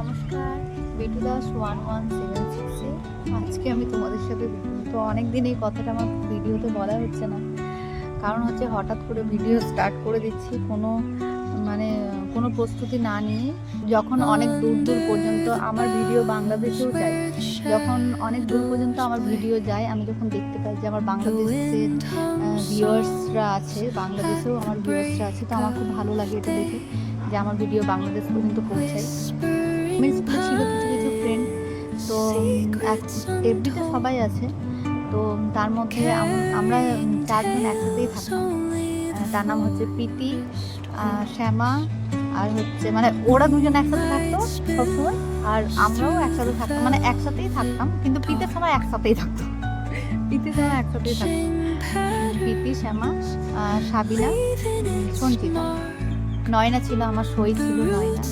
নমস্কার বেটু Das one one seven সিক্সে আজকে আমি তোমাদের সাথে তো অনেক দিন এই কথাটা আমার ভিডিওতে বলা হচ্ছে না। কারণ হচ্ছে হঠাৎ করে ভিডিও স্টার্ট করে দিচ্ছি কোনো মানে কোনো প্রস্তুতি না নিয়ে। যখন অনেক দূর দূর পর্যন্ত আমার ভিডিও বাংলাদেশেও যায়। যখন অনেক দূর পর্যন্ত আমার ভিডিও যায়, আমি যখন দেখতে পাই যে আমার বাংলাদেশের ভিউয়ার্সরা আছে, বাংলাদেশেও আমার ভিউয়ার্সরা আছে, তো আমার খুব ভালো লাগে এটা দেখে যে আমার ভিডিও বাংলাদেশ পর্যন্ত পৌঁছায়। স্কুলে ছিল কিছু কিছু ফ্রেন্ড তো এফবিতে সবাই আছে, তো তার মধ্যে আম- আমরা চারজন একসাথেই থাকতাম। তার নাম হচ্ছে প্রীতি শ্যামা, আর হচ্ছে মানে ওরা দুজন একসাথে থাকতো সবসময়, আর আমরাও একসাথে থাকতাম মানে একসাথেই থাকতাম, কিন্তু প্রীতের সময় একসাথেই থাকতো। প্রীতির সময় একসাথেই থাকতো। প্রীতি, শ্যামা সাবিনা, সঞ্চিতা। নয়না ছিল, আমার সই ছিল নয়না।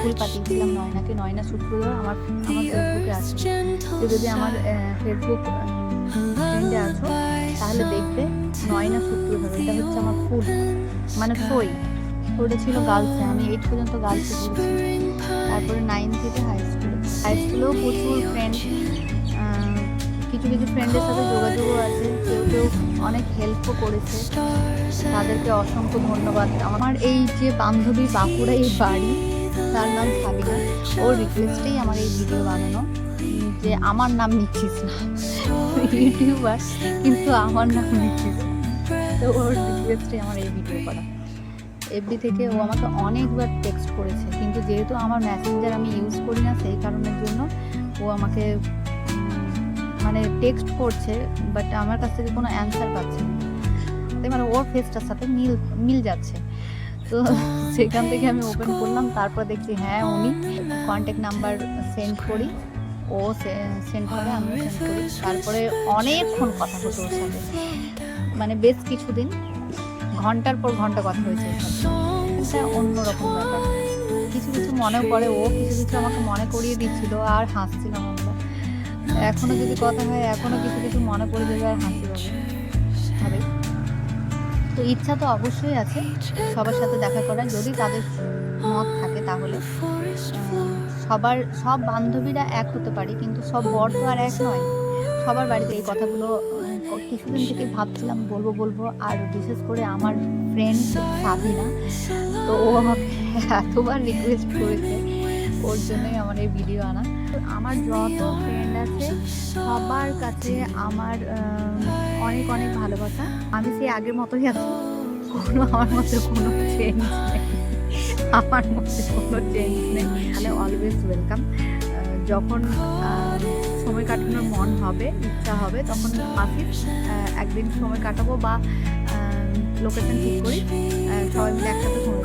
ফুল পাঠিয়েছিলাম নয়নাকে। নয়না শুক্রবার আমার আমার ফেসবুকে আছে তো যদি আমার ফেসবুক ফ্রেন্ডে আছো, তাহলে দেখবে নয়না শুক্রবার এটা হচ্ছে আমার ফুল। মানে সই। ওটা ছিল গার্লসে আমি এইট পর্যন্ত গার্লসে পড়েছি। তারপরে নাইন থেকে হাই স্কুল হাই স্কুলেও প্রচুর ফ্রেন্ড কিছু কিছু ফ্রেন্ডের সাথে যোগাযোগও আছে। কেউ কেউ অনেক হেল্পও করেছে। তাদেরকে অসংখ্য ধন্যবাদ। আমার এই যে বান্ধবী বাঁকুড়া এই বাড়ি, তার নাম সাবিনা। ওর রিকোয়েস্টেই আমার এই ভিডিও বানানো। যে আমার নাম নিচ্ছিস না। ইউটিউবার, কিন্তু আমার নাম নিচ্ছিস তো ওর রিকোয়েস্টে আমার এই ভিডিও করা। এফবি থেকে ও আমাকে অনেকবার টেক্সট করেছে। কিন্তু যেহেতু আমার মেসেঞ্জার আমি ইউজ করি না, সেই কারণের জন্য ও আমাকে মানে টেক্সট করছে বাট আমার কাছ থেকে কোনো অ্যান্সার পাচ্ছে না। মানে ওর ফেসটার সাথে মিল মিল যাচ্ছে। তো সেখান থেকে আমি ওপেন করলাম, তারপর দেখছি হ্যাঁ উনি কন্ট্যাক্ট নাম্বার সেন্ড করি। ও সেন্ড করে আমি সেন্ড করি। তারপরে অনেকক্ষণ কথা হতো ওর সাথে। মানে বেশ কিছুদিন, ঘণ্টার পর ঘণ্টা কথা হয়েছে এটা অন্যরকম ব্যাপার। কিছু কিছু মনে পড়ে ও, কিছু কিছু আমাকে মনে করিয়ে দিচ্ছিল আর হাসছিলাম আমরা এখনও যদি কথা হয়, এখনও কিছু কিছু মনে পড়ে যাবে আর হাসি হবে তো ইচ্ছা তো অবশ্যই আছে সবার সাথে দেখা করার। যদি তাদের মত থাকে তাহলে। সবার, সব বান্ধবীরা এক হতে পারে, কিন্তু সব বর তো আর এক নয়। সবার বাড়িতে এই কথাগুলো কিছুদিন থেকে ভাবছিলাম, বলব বলব। আর বিশেষ করে আমার ফ্রেন্ড সাবিনা, তো ও আমাকে এতবার রিকোয়েস্ট করেছে ওর জন্যই আমার এই ভিডিও আনা। আমার যত ফ্রেন্ড আছে, সবার কাছে আমার অনেক অনেক ভালোবাসা। আমি সেই আগের মতোই আছি। কোনো আমার মধ্যে কোনো চেঞ্জ নেই। আমার মধ্যে কোনো চেঞ্জ নেই। তাহলে অলওয়েজ ওয়েলকাম যখন সময় কাটানোর মন হবে ইচ্ছা হবে তখন আহ, একদিন সময় কাটাবো বা লোকেশন ঠিক করি। সবাই মিলে একসাথে সময়